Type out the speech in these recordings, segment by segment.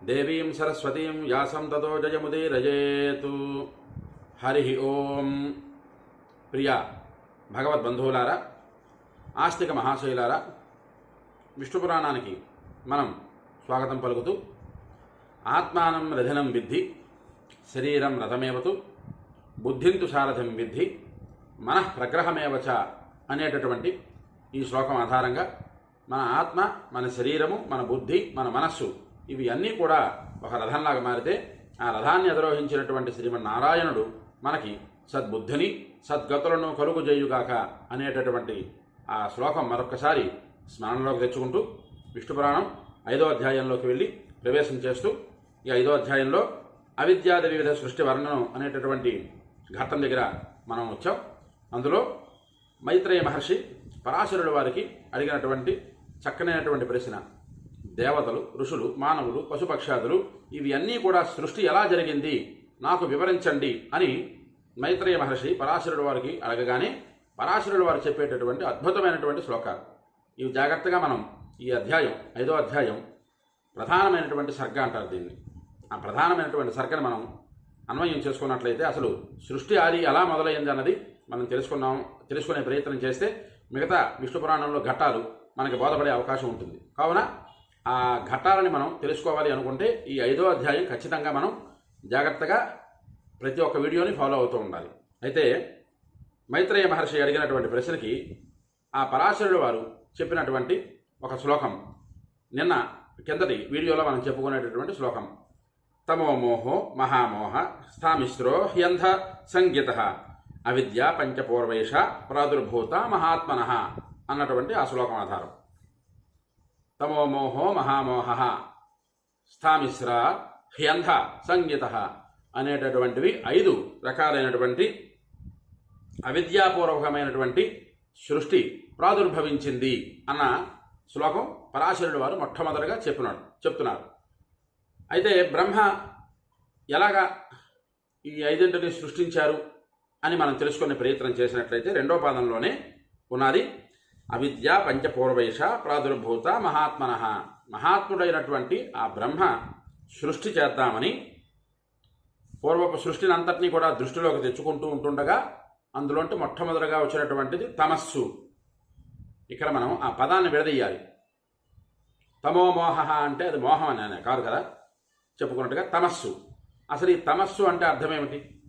దేవీం సరస్వతీం వ్యాసం తతో జయముదీరయేతు హరి ఓం. ప్రియ భగవద్బంధువులారా ఆస్తిక మహాశైలారా విష్ణు పురాణానికి మనం స్వాగతం పలుకుతూ ఆత్మానం రథనం విద్ధి శరీరం రథమేవతు బుద్ధింతు సారథం విద్ధి మనః ప్రగ్రహమేవచ అనేటటువంటి ఈ శ్లోకం ఆధారంగా మన ఆత్మ మన శరీరము మన బుద్ధి మన మనస్సు ఇవి అన్నీ కూడా ఒక రథంలాగా మారితే ఆ రథాన్ని అధిరోహించినటువంటి శ్రీమన్నారాయణుడు మనకి సద్బుద్ధిని సద్గతులను కలుగు చేయుగాక అనేటటువంటి ఆ శ్లోకం మరొకసారి స్మరణలోకి తెచ్చుకుంటూ విష్ణు పురాణం ఐదో అధ్యాయంలోకి వెళ్ళి ప్రవేశం చేస్తూ ఈ ఐదో అధ్యాయంలో అవిద్యాది వివిధ సృష్టి వర్ణనం అనేటటువంటి ఘట్టం దగ్గర మనం వచ్చాం. అందులో మైత్రేయ మహర్షి పరాశరుడు వారికి అడిగినటువంటి చక్కనైనటువంటి ప్రశ్న. దేవతలు ఋషులు మానవులు పశుపక్షాదులు ఇవి అన్నీ కూడా సృష్టి ఎలా జరిగింది? నాకు వివరించండి అని మైత్రేయ మహర్షి పరాశరుడు వారికి అడగగానే పరాశరుడు వారు చెప్పేటటువంటి అద్భుతమైనటువంటి శ్లోకాలు. ఇవి జాగ్రత్తగా మనం ఈ అధ్యాయం ఐదో అధ్యాయం ప్రధానమైనటువంటి సర్గ అంటారు దీన్ని. ఆ ప్రధానమైనటువంటి సర్గను మనం అన్వయం చేసుకున్నట్లయితే అసలు సృష్టి ఆది ఎలా మొదలైంది అన్నది మనం తెలుసుకున్నాం తెలుసుకునే ప్రయత్నం చేస్తే మిగతా విష్ణు పురాణంలో ఘట్టాలు మనకి బోధపడే అవకాశం ఉంటుంది. కావున ఘట్టాలని మనం తెలుసుకోవాలి అనుకుంటే ఈ ఐదో అధ్యాయం ఖచ్చితంగా మనం జాగ్రత్తగా ప్రతి ఒక్క వీడియోని ఫాలో అవుతూ ఉండాలి. అయితే మైత్రేయ మహర్షి అడిగినటువంటి ప్రశ్నకి ఆ పరాశరుడు వారు చెప్పినటువంటి ఒక శ్లోకం నిన్న కిందటి వీడియోలో మనం చెప్పుకునేటటువంటి శ్లోకం. తమో మోహో మహామోహ స్థామిశ్రో హ్యంధ సంగీత అవిద్య పంచపూర్వేష ప్రాదుర్భూత మహాత్మన అన్నటువంటి ఆ శ్లోకం ఆధారం. తమో మోహో మహామోహ. స్థామిశ్ర హ్యంధ సంగీత అనేటటువంటివి ఐదు రకాలైనటువంటి అవిద్యాపూర్వకమైనటువంటి సృష్టి ప్రాదుర్భవించింది అన్న శ్లోకం పరాశరుడు వారు మొట్టమొదటిగా చెప్పినాడు చెప్తున్నారు. అయితే బ్రహ్మ ఎలాగా ఈ ఐదింటిని సృష్టించారు అని మనం తెలుసుకునే ప్రయత్నం చేసినట్లయితే రెండో పాదంలోనే ఉన్నది అవిద్య పంచపూర్వైష ప్రాదుర్భూత మహాత్మన. మహాత్ముడైనటువంటి ఆ బ్రహ్మ సృష్టి చేద్దామని పూర్వపు సృష్టిని అంతటినీ కూడా దృష్టిలోకి తెచ్చుకుంటూ ఉంటుండగా అందులోంటి మొట్టమొదటిగా వచ్చినటువంటిది తమస్సు. ఇక్కడ మనం ఆ పదాన్ని విడదీయాలి. తమోమోహ అంటే అది మోహం అని అనే కాదు కదా? చెప్పుకున్నట్టుగా తమస్సు. అసలు ఈ తమస్సు అంటే అర్థమేమిటి?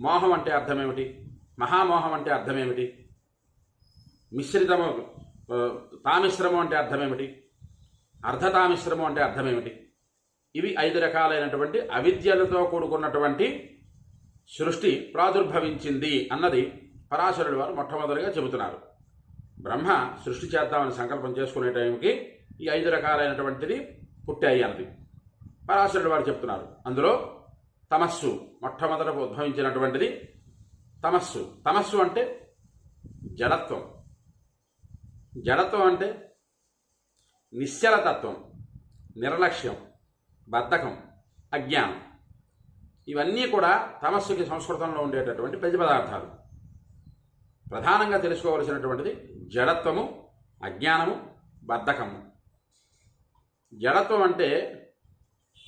మోహం అంటే అర్థమేమిటి? మహామోహం అంటే అర్థమేమిటి? మిశ్రితము తామిశ్రమం అంటే అర్థమేమిటి? అర్ధతామిశ్రమం అంటే అర్థమేమిటి? ఇవి ఐదు రకాలైనటువంటి అవిద్యలతో కూడుకున్నటువంటి సృష్టి ప్రాదుర్భవించింది అన్నది పరాశరుడు వారు మొట్టమొదటిగా చెబుతున్నారు. బ్రహ్మ సృష్టి చేద్దామని సంకల్పం చేసుకునే టైంకి ఈ ఐదు రకాలైనటువంటిది పుట్టాయి అన్నది పరాశరుడు వారు చెప్తున్నారు. అందులో తమస్సు మొట్టమొదట ఉద్భవించినటువంటిది తమస్సు. తమస్సు అంటే జడత్వం. జడత్వం అంటే నిశ్చలతత్వం నిర్లక్ష్యం బద్ధకం అజ్ఞానం. ఇవన్నీ కూడా తమస్సుకి సంస్కృతంలో ఉండేటటువంటి ప్రతి పదార్థాలు. ప్రధానంగా తెలుసుకోవలసినటువంటిది జడత్వము అజ్ఞానము బద్ధకము. జడత్వం అంటే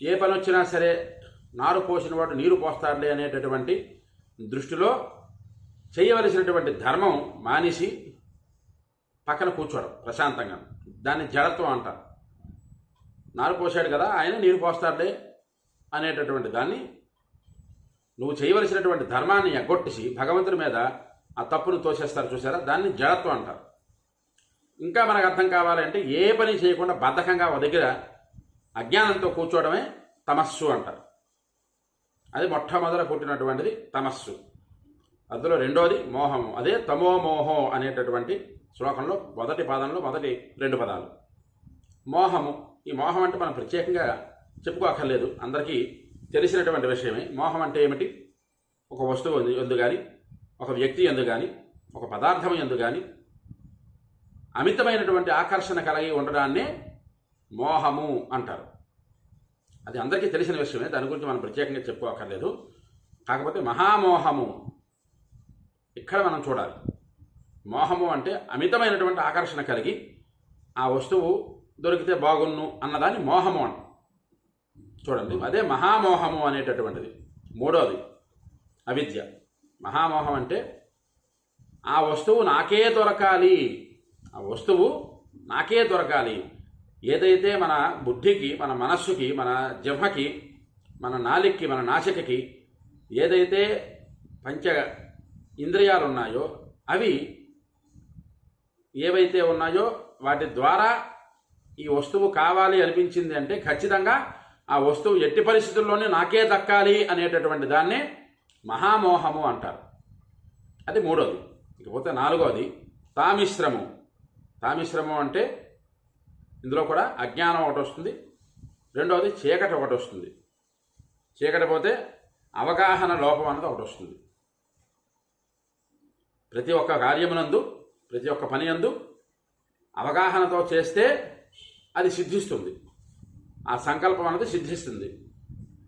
ఏ పని వచ్చినా సరే నారు పోసిన వాడు నీరు పోస్తాడులే అనేటటువంటి దృష్టిలో చేయవలసినటువంటి ధర్మం మానేసి పక్కన కూర్చోవడం ప్రశాంతంగా. దాన్ని జడత్వం అంటారు. నారు పోసాడు కదా ఆయన నీరు పోస్తాడులే అనేటటువంటి దాన్ని నువ్వు చేయవలసినటువంటి ధర్మాన్ని ఎగ్గొట్టేసి భగవంతుడి మీద ఆ తప్పును తోసేస్తారు చూసారా? దాన్ని జడత్వం అంటారు. ఇంకా మనకు అర్థం కావాలంటే ఏ పని చేయకుండా బద్ధకంగా ఒక దగ్గర అజ్ఞానంతో కూర్చోవడమే తమస్సు అంటారు. అది మొట్టమొదట పుట్టినటువంటిది తమస్సు. అందులో రెండోది మోహము. అదే తమో మోహం అనేటటువంటి శ్లోకంలో మొదటి పాదంలో మొదటి రెండు పదాలు. మోహము. ఈ మోహం అంటే మనం ప్రత్యేకంగా చెప్పుకోకర్లేదు అందరికీ తెలిసినటువంటి విషయమే. మోహం అంటే ఏమిటి? ఒక వస్తువు ఎందు కానీ ఒక వ్యక్తి ఎందు కానీ ఒక పదార్థం ఎందు కానీ అమితమైనటువంటి ఆకర్షణ కలిగి ఉండడాన్నే మోహము అంటారు. అది అందరికీ తెలిసిన విషయమే. దాని గురించి మనం ప్రత్యేకంగా చెప్పుకోకర్లేదు కాకపోతే మహామోహము ఇక్కడ మనం చూడాలి. మోహము అంటే అమితమైనటువంటి ఆకర్షణ కలిగి ఆ వస్తువు దొరికితే బాగున్ను అన్నదాన్ని మోహము అంట. చూడండి అదే మహామోహము అనేటటువంటిది. మూడోది అవిద్య. మహామోహం అంటే ఆ వస్తువు నాకే దొరకాలి. ఆ వస్తువు నాకే దొరకాలి. ఏదైతే మన బుద్ధికి మన మనస్సుకి మన జిహ్వకి మన నాలిక్కి మన నాసికకి ఏదైతే పంచ ఇంద్రియాలు ఉన్నాయో అవి ఏవైతే ఉన్నాయో వాటి ద్వారా ఈ వస్తువు కావాలి అనిపించింది అంటే ఖచ్చితంగా ఆ వస్తువు ఎట్టి పరిస్థితుల్లోనే నాకే దక్కాలి అనేటటువంటి దాన్నే మహామోహము అంటారు. అది మూడోది. ఇకపోతే నాలుగోది తామిశ్రము. తామిశ్రమం అంటే ఇందులో కూడా అజ్ఞానం ఒకటి వస్తుంది. రెండవది చీకటి ఒకటి వస్తుంది. చీకటి పోతే అవగాహన లోపం అన్నది ఒకటి వస్తుంది. ప్రతి ఒక్క కార్యమునందు ప్రతి ఒక్క పని యందు అవగాహనతో చేస్తే అది సిద్ధిస్తుంది. ఆ సంకల్పం అనేది సిద్ధిస్తుంది.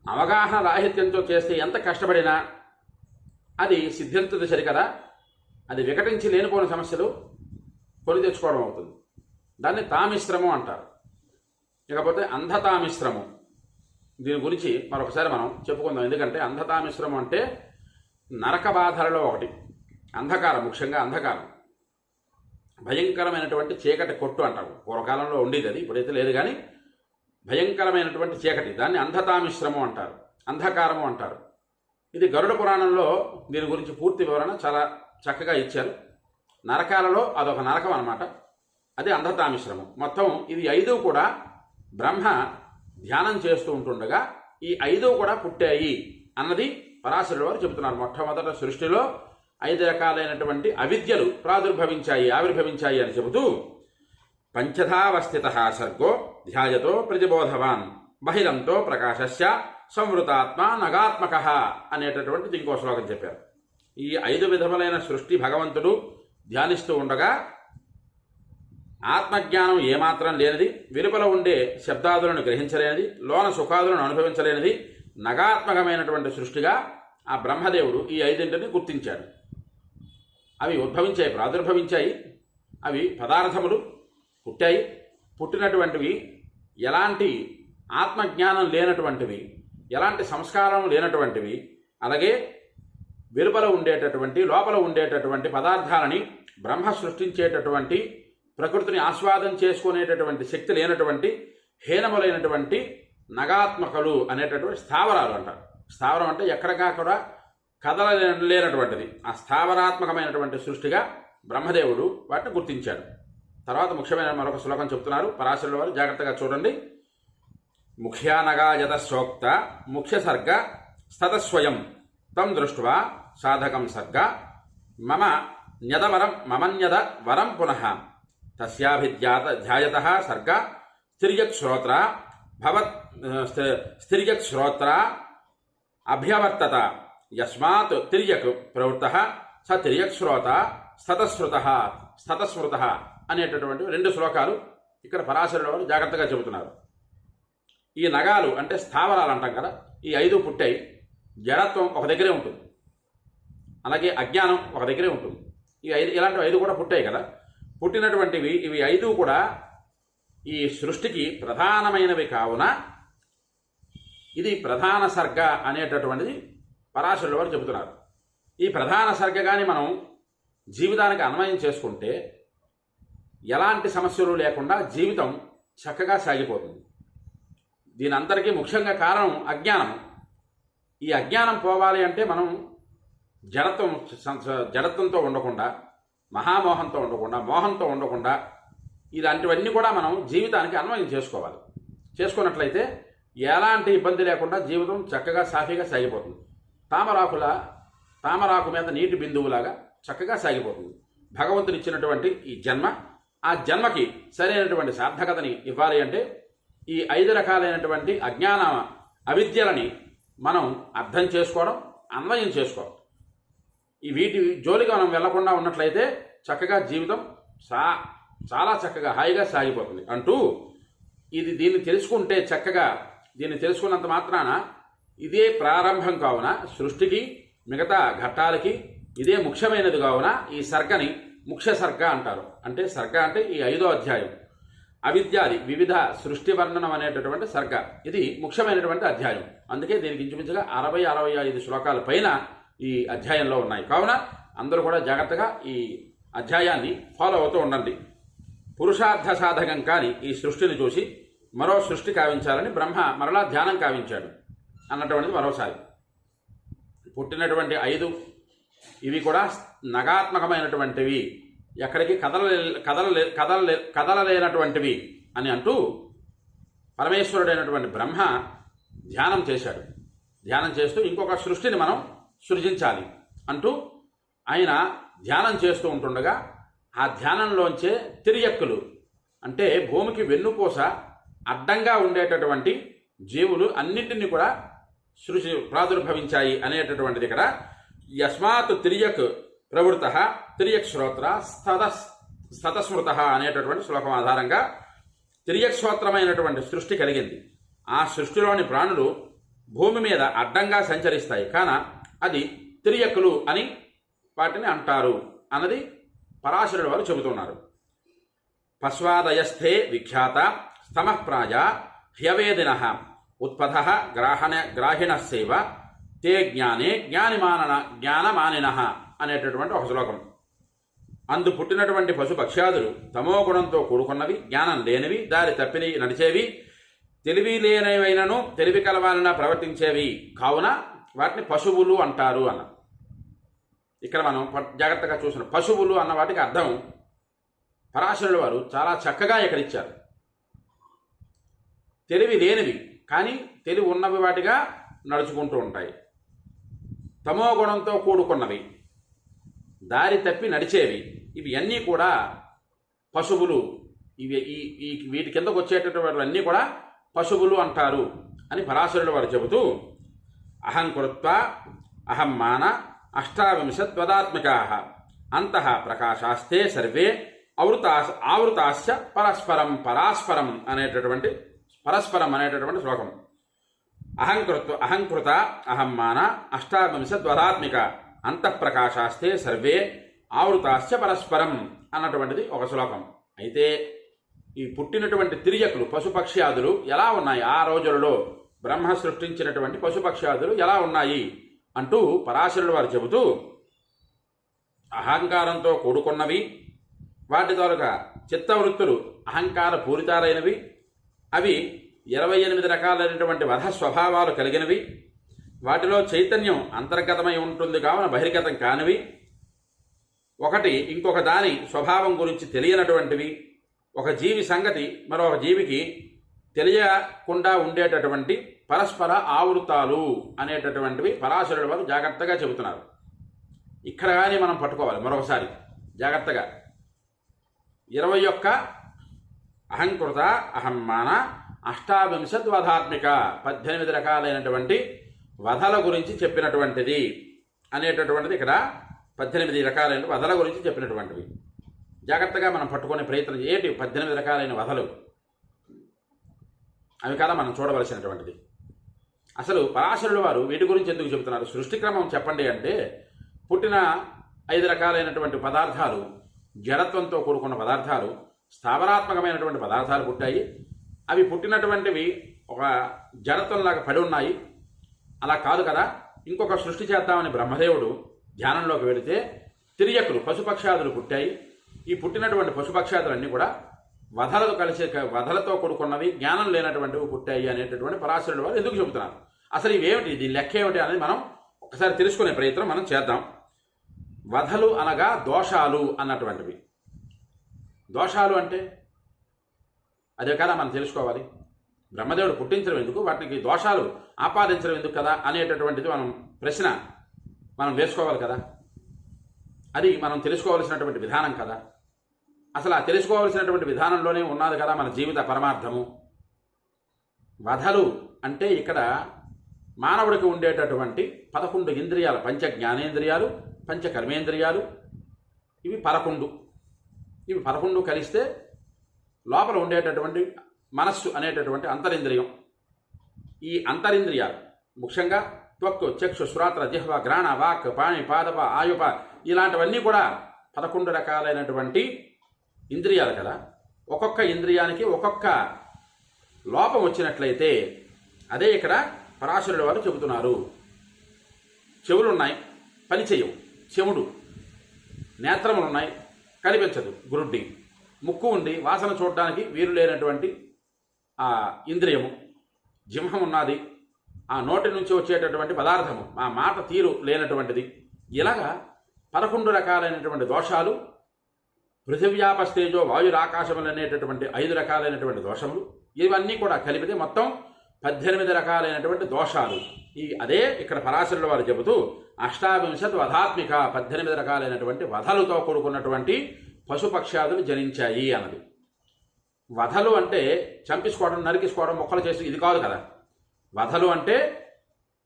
అవగాహన రాహిత్యంతో చేస్తే ఎంత కష్టపడినా అది సిద్ధించదు సరికదా? అది వికటించి లేనిపోయిన సమస్యలు కొని తెచ్చుకోవడం అవుతుంది. దాన్ని తామిశ్రమం అంటారు. ఇకపోతే అంధతామిశ్రమం. దీని గురించి మరొకసారి మనం చెప్పుకుందాం. ఎందుకంటే అంధతామిశ్రమం అంటే నరక బాధలలో ఒకటి. అంధకారం ముఖ్యంగా అంధకారం. భయంకరమైనటువంటి చీకటి కొట్టు అంటారు. పూర్వకాలంలో ఉండేది అది ఇప్పుడైతే లేదు కానీ భయంకరమైనటువంటి చీకటి. దాన్ని అంధతామిశ్రమం అంటారు. అంధకారము అంటారు. ఇది గరుడ పురాణంలో దీని గురించి పూర్తి వివరణ చాలా చక్కగా ఇచ్చారు. నరకాలలో అదొక నరకం అన్నమాట. అది అంధతామిశ్రమం. మొత్తం ఇది ఐదు కూడా బ్రహ్మ ధ్యానం చేస్తూ ఉంటుండగా ఈ ఐదు కూడా పుట్టాయి అన్నది పరాశరుడు వారు చెబుతున్నారు. మొట్టమొదట సృష్టిలో ఐదు రకాలైనటువంటి అవిద్యలు ప్రాదుర్భవించాయి ఆవిర్భవించాయి అని చెబుతూ పంచధావస్థిత సర్గో ధ్యాయతో ప్రతిబోధవాన్ బహిరంతో ప్రకాశస్య సంవృతాత్మ నగాత్మక అనేటటువంటిది ఇంకో శ్లోకం చెప్పారు. ఈ ఐదు విధములైన సృష్టి భగవంతుడు ధ్యానిస్తూ ఉండగా ఆత్మజ్ఞానం ఏమాత్రం లేనిది వెలుపల ఉండే శబ్దాదులను గ్రహించలేనిది లోన సుఖాదులను అనుభవించలేనిది నగాత్మకమైనటువంటి సృష్టిగా ఆ బ్రహ్మదేవుడు ఈ ఐదింటిని గుర్తించాడు. అవి ఉద్భవించాయి ప్రాదుర్భవించాయి. అవి పదార్థములు పుట్టాయి. పుట్టినటువంటివి ఎలాంటి ఆత్మజ్ఞానం లేనటువంటివి ఎలాంటి సంస్కారం లేనటువంటివి అలాగే వెలుపల ఉండేటటువంటి లోపల ఉండేటటువంటి పదార్థాలని బ్రహ్మ సృష్టించేటటువంటి ప్రకృతిని ఆస్వాదం చేసుకునేటటువంటి శక్తి లేనటువంటి హీనములైనటువంటి నగాత్మకలు అనేటటువంటి స్థావరాలు అంటారు. స్థావరం అంటే ఎక్కడికా కదలలేనటువంటిది లేనటువంటిది ఆ స్థావరాత్మకమైనటువంటి సృష్టిగా బ్రహ్మదేవుడు వాటిని గుర్తించాడు. తర్వాత ముఖ్యమైన మరొక శ్లోకం చెప్తున్నారు పరాశరుల వారు జాగ్రత్తగా చూడండి. ముఖ్యానగాయత సోక్త ముఖ్య సర్గ స్తతస్వయం తం దృష్ట్వా సాధకం సర్గ మమ న్యదవరం మమన్యద వరం పునః తస్యాభిధ్యాత ధ్యాయత సర్గ స్థిర్యక్ శ్రోత్ర భవత్ స్థిర్యక్ శ్రోత్ర అభ్యవర్తత యస్మాత్ తిర్యక్ ప్రవృత్త స తిర్యక్ శ్రోత స్తతశ్రుత స్తతస్మృత అనేటటువంటి రెండు శ్లోకాలు ఇక్కడ పరాశరుడు వారు జాగ్రత్తగా చెబుతున్నారు. ఈ నగాలు అంటే స్థావరాలు అంటాం కదా ఈ ఐదు పుట్టాయి జడత్వం ఒక దగ్గరే ఉంటుంది. అలాగే అజ్ఞానం ఒక దగ్గరే ఉంటుంది. ఈ ఐదు ఇలాంటి ఐదు కూడా పుట్టాయి కదా. పుట్టినటువంటివి ఇవి ఐదు కూడా ఈ సృష్టికి ప్రధానమైనవి కావున ఇది ప్రధాన సర్గ అనేటటువంటిది పరాశరుల వారు చెబుతున్నారు. ఈ ప్రధాన సర్గగాని మనం జీవితానికి అన్వయం చేసుకుంటే ఎలాంటి సమస్యలు లేకుండా జీవితం చక్కగా సాగిపోతుంది. దీని అందరికీ ముఖ్యంగా కారణం అజ్ఞానం. ఈ అజ్ఞానం పోవాలి అంటే మనం జడత్వం జడత్వంతో ఉండకుండా మహామోహంతో ఉండకుండా మోహంతో ఉండకుండా ఇలాంటివన్నీ కూడా మనం జీవితానికి అన్వయం చేసుకోవాలి. చేసుకున్నట్లయితే ఎలాంటి ఇబ్బంది లేకుండా జీవితం చక్కగా సాఫీగా సాగిపోతుంది. తామరాకుల తామరాకు మీద నీటి బిందువులాగా చక్కగా సాగిపోతుంది. భగవంతుడు ఇచ్చినటువంటి ఈ జన్మ ఆ జన్మకి సరైనటువంటి సార్థకతని ఇవ్వాలి అంటే ఈ ఐదు రకాలైనటువంటి అజ్ఞాన అవిద్యలని మనం అర్థం చేసుకోవడం అన్వయం చేసుకోవడం. ఈ వీటి జోలికి మనం వెళ్ళకుండా ఉన్నట్లయితే చక్కగా జీవితం సా చాలా చక్కగా హాయిగా సాగిపోతుంది. అంటూ ఇది దీన్ని తెలుసుకుంటే చక్కగా దీన్ని తెలుసుకున్నంత మాత్రాన ఇదే ప్రారంభం కావున సృష్టికి మిగతా ఘట్టాలకి ఇదే ముఖ్యమైనది కావున ఈ సర్గని ముఖ్య సర్గ అంటారు. అంటే సర్గ అంటే ఈ ఐదో అధ్యాయం. అవిద్యాది వివిధ సృష్టి వర్ణనం అనేటటువంటి సర్గ. ఇది ముఖ్యమైనటువంటి అధ్యాయం. అందుకే దీనికి ఇంచుమించుగా అరవై అరవై ఐదు శ్లోకాల పైన ఈ అధ్యాయంలో ఉన్నాయి. కావున అందరూ కూడా జాగ్రత్తగా ఈ అధ్యాయాన్ని ఫాలో అవుతూ ఉండండి. పురుషార్థ సాధకం కాని ఈ సృష్టిని చూసి మరో సృష్టి కావించాలని బ్రహ్మ మరలా ధ్యానం కావించాడు. అన్నటువంటిది మరోసారి. పుట్టినటువంటి ఐదు ఇవి కూడా నగాత్మకమైనటువంటివి. ఎక్కడికి కదలలే కదలలే కదలలే కదలలేనటువంటివి అని అంటూ పరమేశ్వరుడైనటువంటి బ్రహ్మ ధ్యానం చేశాడు. ధ్యానం చేస్తూ ఇంకొక సృష్టిని మనం సృజించాలి అంటూ ఆయన ధ్యానం చేస్తూ ఉంటుండగా ఆ ధ్యానంలోంచే తిరియక్కులు అంటే భూమికి వెన్నుపూస అడ్డంగా ఉండేటటువంటి జీవులు అన్నింటినీ కూడా సృష్టి ప్రాదుర్భవించాయి అనేటటువంటిది ఇక్కడ. యస్మాత్ తిరియక్ ప్రవృత తిరియక్ శ్రోత్ర స్థత స్థతస్మృత అనేటటువంటి శ్లోకం ఆధారంగా తిరియక్ శ్రోత్రమైనటువంటి సృష్టి కలిగింది. ఆ సృష్టిలోని ప్రాణులు భూమి మీద అడ్డంగా సంచరిస్తాయి. కాన అది తిరియకులు అని వాటిని అంటారు అన్నది పరాశరుడు వారు చెబుతున్నారు. పశ్వాదయస్థే విఖ్యాత స్తమఃప్రాయ హ్యవేదిన. ఉత్పథ గ్రాహణ గ్రాహిణ సేవ తే జ్ఞానే జ్ఞానిమానన జ్ఞానమానిన అనేటటువంటి ఒక శ్లోకం. అందు పుట్టినటువంటి పశుపక్ష్యాదులు తమో గుణంతో కూడుకున్నవి జ్ఞానం లేనివి దారి తప్పిని నడిచేవి తెలివి లేనివైనను తెలివి కలవాలన ప్రవర్తించేవి. కావున వాటిని పశువులు అంటారు అన్న. ఇక్కడ మనం జాగ్రత్తగా చూసిన పశువులు అన్న వాటికి అర్థం పరాశరుల వారు చాలా చక్కగా ఇక్కడ ఇచ్చారు. తెలివి లేనివి కానీ తెలివి ఉన్నవి వాటిగా నడుచుకుంటూ ఉంటాయి. తమో గుణంతో కూడుకున్నవి. దారి తప్పి నడిచేవి. ఇవి అన్నీ కూడా పశువులు. ఇవి ఈ ఈ వీటి కిందకు వచ్చేటటువంటి అన్నీ కూడా పశువులు అంటారు అని పరాశరుడు వారు చెబుతూ అహం కృత్వ అహం మాన అష్టావింశత్వదాత్మికా అంత ప్రకాశాస్తే సర్వే ఆవృతా ఆవృతాశ్చ పరస్పరం పరాస్పరం అనేటటువంటి పరస్పరం అనేటటువంటి శ్లోకం. అహంకృత్వ అహంకృత అహం మాన అంతఃప్రకాశాస్తే సర్వే ఆవృతాస్య పరస్పరం అన్నటువంటిది ఒక శ్లోకం. అయితే ఈ పుట్టినటువంటి తిరియకులు పశుపక్ష్యాదులు ఎలా ఉన్నాయి? ఆ రోజులలో బ్రహ్మ సృష్టించినటువంటి పశుపక్ష్యాదులు ఎలా ఉన్నాయి? అంటూ పరాశరుడు వారు చెబుతూ అహంకారంతో కూడుకున్నవి వాటి తాలూకా చిత్తవృత్తులు అహంకార పూరితారైనవి అవి ఇరవై ఎనిమిది రకాలైనటువంటి వధ స్వభావాలు కలిగినవి. వాటిలో చైతన్యం అంతర్గతమై ఉంటుంది కావున బహిర్గతం కానివి. ఒకటి ఇంకొక దాని స్వభావం గురించి తెలియనటువంటివి. ఒక జీవి సంగతి మరొక జీవికి తెలియకుండా ఉండేటటువంటి పరస్పర ఆవృతాలు అనేటటువంటివి పరాశరుడు వారు జాగ్రత్తగా చెబుతున్నారు. ఇక్కడ కానీ మనం పట్టుకోవాలి మరొకసారి. జాగ్రత్తగా. ఇరవై ఒక్క అహంకృత అహమ్మాన అష్టావింశత్ వధాత్మిక పద్దెనిమిది రకాలైనటువంటి వధల గురించి చెప్పినటువంటిది అనేటటువంటిది ఇక్కడ పద్దెనిమిది రకాలైన వధల గురించి చెప్పినటువంటివి. జాగ్రత్తగా మనం పట్టుకునే ప్రయత్నం ఏంటి? పద్దెనిమిది రకాలైన వధలు. అవి కదా మనం చూడవలసినటువంటిది. అసలు పరాశరుడు వారు వీటి గురించి ఎందుకు చెబుతున్నారు? సృష్టి క్రమం చెప్పండి అంటే పుట్టిన ఐదు రకాలైనటువంటి పదార్థాలు జడత్వంతో కూడుకున్న పదార్థాలు స్థావరాత్మకమైనటువంటి పదార్థాలు పుట్టాయి. అవి పుట్టినటువంటివి ఒక జడత్వంలాగా పడి ఉన్నాయి. అలా కాదు కదా? ఇంకొక సృష్టి చేద్దామని బ్రహ్మదేవుడు ధ్యానంలోకి వెళితే తిరియకులు పశుపక్షాదులు పుట్టాయి. ఈ పుట్టినటువంటి పశుపక్షాదులన్నీ కూడా వధలతో కలిసి వధలతో కూడుకున్నవి జ్ఞానం లేనటువంటివి పుట్టాయి అనేటటువంటి పరాశరుడు వారు ఎందుకు చెబుతున్నారు? అసలు ఇవేమిటి? దీని లెక్క ఏమిటి అనేది మనం ఒకసారి తెలుసుకునే ప్రయత్నం మనం చేద్దాం. వధలు అనగా దోషాలు అన్నటువంటివి. దోషాలు అంటే? అదే కదా మనం తెలుసుకోవాలి. బ్రహ్మదేవుడు పుట్టించడం ఎందుకు? వాటికి దోషాలు ఆపాదించడం ఎందుకు కదా అనేటటువంటిది మనం ప్రశ్న మనం వేసుకోవాలి కదా. అది మనం తెలుసుకోవాల్సినటువంటి విధానం కదా. అసలు ఆ తెలుసుకోవాల్సినటువంటి విధానంలోనే ఉన్నది కదా మన జీవిత పరమార్థము. వధలు అంటే ఇక్కడ మానవుడికి ఉండేటటువంటి పదకొండు ఇంద్రియాలు పంచ జ్ఞానేంద్రియాలు పంచ కర్మేంద్రియాలు ఇవి పదకొండు. ఇవి పదకొండు కలిస్తే లోపల ఉండేటటువంటి మనస్సు అనేటటువంటి అంతరింద్రియం. ఈ అంతరింద్రియాలు ముఖ్యంగా త్వక్కు చక్షు శ్రోత్ర జిహ్వ గ్రాణ వాక్ పాణి పాదప ఆయుప ఇలాంటివన్నీ కూడా పదకొండు రకాలైనటువంటి ఇంద్రియాలు కదా. ఒక్కొక్క ఇంద్రియానికి ఒక్కొక్క లోపం వచ్చినట్లయితే అదే ఇక్కడ పరాశరుడు వారు చెబుతున్నారు. చెవులు ఉన్నాయి పని చేయవు చెవుడు నేత్రములు ఉన్నాయి కనిపించదు గురుడ్డి. ముక్కు ఉండి వాసన చూడడానికి వీరు లేనటువంటి ఆ ఇంద్రియము జింహం ఉన్నది. ఆ నోటి నుంచి వచ్చేటటువంటి పదార్థము ఆ మాట తీరు లేనటువంటిది. ఇలాగా పదకొండు రకాలైనటువంటి దోషాలు పృథివ్యాపస్తేజో వాయురాకాశములు అనేటటువంటి ఐదు రకాలైనటువంటి దోషములు ఇవన్నీ కూడా కలిపితే మొత్తం పద్దెనిమిది రకాలైనటువంటి దోషాలు. ఈ అదే ఇక్కడ పరాశరుల వారు చెబుతూ అష్టావింశత్ వధాత్మిక పద్దెనిమిది రకాలైనటువంటి వధలతో కూడుకున్నటువంటి పశుపక్ష్యాదులు జనించాయి అన్నది. వధలు అంటే చంపించుకోవడం నరికించుకోవడం మొక్కలు చేసి ఇది కాదు కదా. వధలు అంటే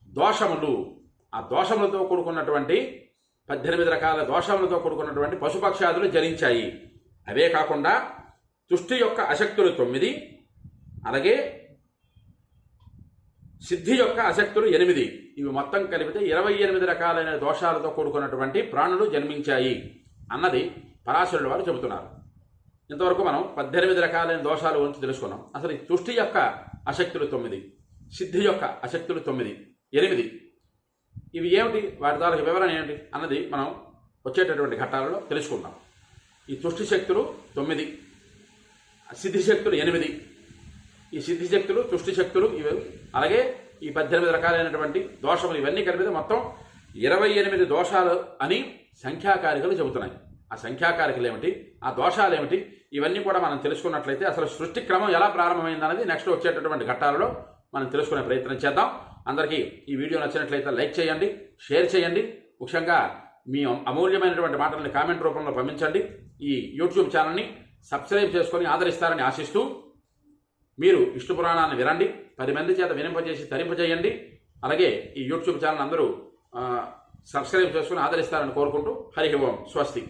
దోషములు. ఆ దోషములతో కూడుకున్నటువంటి పద్దెనిమిది రకాల దోషములతో కూడుకున్నటువంటి పశుపక్షాదులు జనించాయి. అవే కాకుండా తుష్టి యొక్క అశక్తులు తొమ్మిది అలాగే సిద్ధి యొక్క అశక్తులు ఎనిమిది. ఇవి మొత్తం కలిపితే ఇరవై ఎనిమిది రకాలైన దోషాలతో కూడుకున్నటువంటి ప్రాణులు జన్మించాయి అన్నది పరాశరుల వారు చెబుతున్నారు. ఇంతవరకు మనం పద్దెనిమిది రకాలైన దోషాల గురించి తెలుసుకున్నాం. అసలు ఈ తుష్టి యొక్క అశక్తులు తొమ్మిది సిద్ధి యొక్క అశక్తులు తొమ్మిది ఎనిమిది. ఇవి ఏమిటి? వాటి ద్వారా వివరణ ఏమిటి? అన్నది మనం వచ్చేటటువంటి ఘట్టాలలో తెలుసుకుందాం. ఈ తుష్టి శక్తులు తొమ్మిది సిద్ధి శక్తులు ఎనిమిది. ఈ సిద్ధిశక్తులు తుష్టి శక్తులు ఇవి. అలాగే ఈ పద్దెనిమిది రకాలైనటువంటి దోషములు ఇవన్నీ కలిపితే మొత్తం ఇరవై ఎనిమిది దోషాలు అని సంఖ్యాకారికలు చెబుతున్నాయి. ఆ సంఖ్యాకారికలు ఏమిటి? ఆ దోషాలు ఏమిటి? ఇవన్నీ కూడా మనం తెలుసుకున్నట్లయితే అసలు సృష్టి క్రమం ఎలా ప్రారంభమైంది అనేది నెక్స్ట్ వచ్చేటటువంటి ఘట్టాలలో మనం తెలుసుకునే ప్రయత్నం చేద్దాం. అందరికీ ఈ వీడియో నచ్చినట్లయితే లైక్ చేయండి షేర్ చేయండి. ముఖ్యంగా మీ అమూల్యమైనటువంటి మాటల్ని కామెంట్ రూపంలో పంపించండి. ఈ యూట్యూబ్ ఛానల్ని సబ్స్క్రైబ్ చేసుకొని ఆదరిస్తారని ఆశిస్తూ మీరు విష్ణు పురాణాన్ని వినండి. పది మంది చేత వినింపజేసి తరింపజేయండి. అలాగే ఈ యూట్యూబ్ ఛానల్ అందరూ సబ్స్క్రైబ్ చేసుకుని ఆదరిస్తారని కోరుకుంటూ హరి ఓం స్వస్తి.